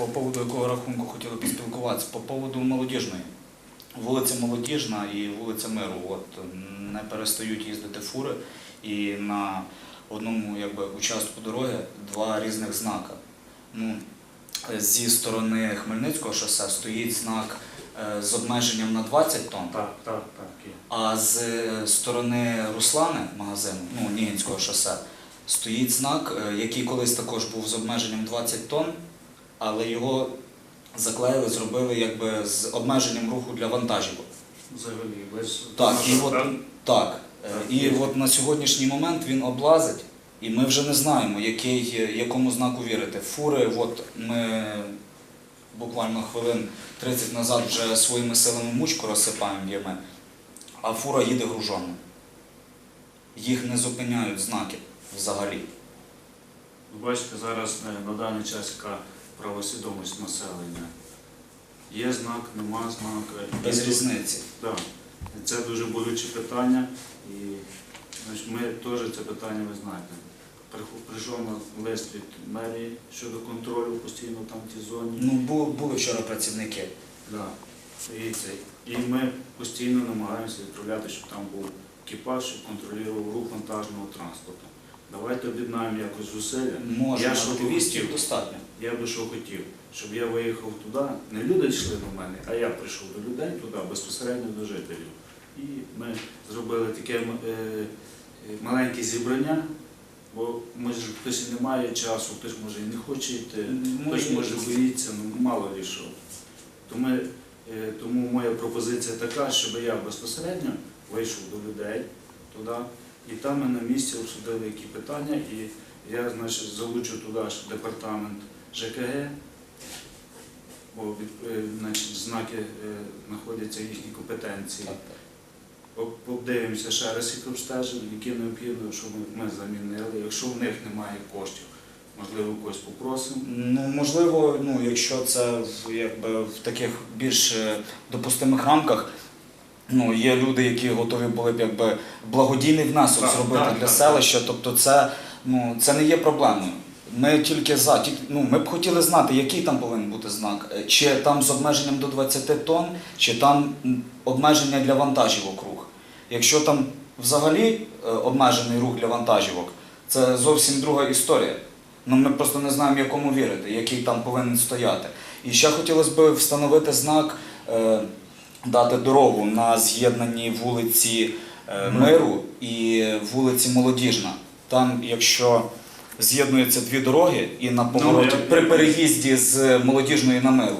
по поводу якого рахунку хотіли поспілкуватися, по поводу молодіжної. Вулиця Молодіжна і вулиця Миру. От не перестають їздити фури, і на одному якби, участку дороги два різних знака. Ну, зі сторони Хмельницького шосе стоїть знак е, з обмеженням на 20 тонн, Так, так, так. А з е, сторони Руслани магазину, ну, Нігінського шосе, стоїть знак, е, який колись також був з обмеженням 20 тонн, але його заклеїли, зробили якби з обмеженням руху для вантажівок. Взагалі, весь Так, і от так? е, Так. І от на сьогоднішній момент він облазить, і ми вже не знаємо, який, якому знаку вірити. Фури, от ми буквально хвилин 30 назад вже своїми силами мучку розсипаємо ями, а фура їде гружона. Їх не зупиняють знаки взагалі. Ви бачите, зараз е, на даний час яка правосвідомість населення. Є знак, нема знака. Без різниці. Так. Це дуже болюче питання. І значить, ми теж це питання, ви знаєте. Прийшов на лист від мерії щодо контролю постійно там в тій зоні. Ну, бу- були вчора працівники. Да. І, це. і ми постійно намагаємося відправляти, щоб там був екіпаж, щоб контролював рух вантажного транспорту. Давайте об'єднаємо якось зусилля. Можна, Я що активістів хотів? достатньо. Я би що хотів, щоб я виїхав туди, не люди йшли до мене, а я прийшов до людей туди, безпосередньо до жителів. І ми зробили таке е, е, маленьке зібрання, бо може хтось не має часу, хтось може і не хоче йти, хтось Може, може боїться, ну мало ли що. Тому, е, тому моя пропозиція така, щоб я безпосередньо вийшов до людей туди, і там ми на місці обсудили які питання, і я значить, залучу туди ж департамент ЖКГ, бо е, значить, знаки е, знаходяться в їхній компетенції. Обдивимося ще раз їх обстежень, які необхідно, щоб ми, замінили. Якщо в них немає коштів, можливо, когось попросимо. Ну, можливо, ну, якщо це якби, в таких більш е, допустимих рамках, ну, є люди, які готові були б якби, благодійний внесок Так, зробити так, для так, селища, тобто це, ну, це не є проблемою. Ми тільки за, тільки, ну, ми б хотіли знати, який там повинен бути знак. Е, Чи там з обмеженням до 20 тонн, чи там обмеження для вантажівок рух. Якщо там взагалі е, обмежений рух для вантажівок, це зовсім друга історія. Ну, ми просто не знаємо, якому вірити, який там повинен стояти. І ще хотілося б встановити знак, е, дати дорогу на з'єднанні вулиці е, Миру і вулиці Молодіжна. Там, якщо з'єднуються дві дороги і на повороті при переїзді з молодіжної на миру,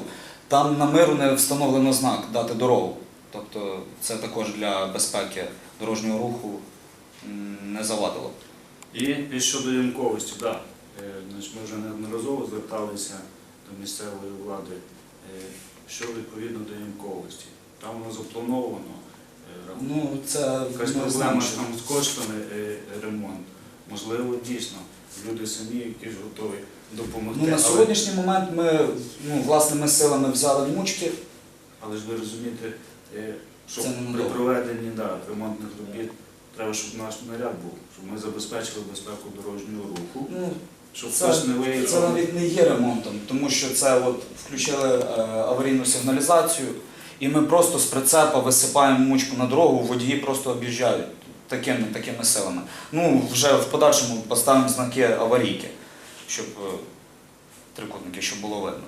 там на миру не встановлено знак дати дорогу. Тобто це також для безпеки дорожнього руху не завадило. І, щодо ямковості, так. Да. Е, Ми вже неодноразово зверталися до місцевої влади, е, що відповідно до ямковості. Там воно заплановано. е. Ну, це Якась проблема що- там з коштами е, ремонт. Можливо, дійсно, люди самі якісь готові допомогти. Ну, на але- сьогоднішній момент ми ну, власними силами взяли мучки. Але ж ви розумієте, е, що при проведенні да, ремонтних робіт треба, щоб наш наряд був, щоб ми забезпечили безпеку дорожнього руху, Ну, щоб Це- не виїхав. це навіть не є ремонтом, тому що це от включили е, аварійну сигналізацію, і ми просто з прицепа висипаємо мучку на дорогу, водії просто об'їжджають такими, такими силами. Ну, вже в подальшому поставимо знаки аварійки, щоб е, трикутники, щоб було видно.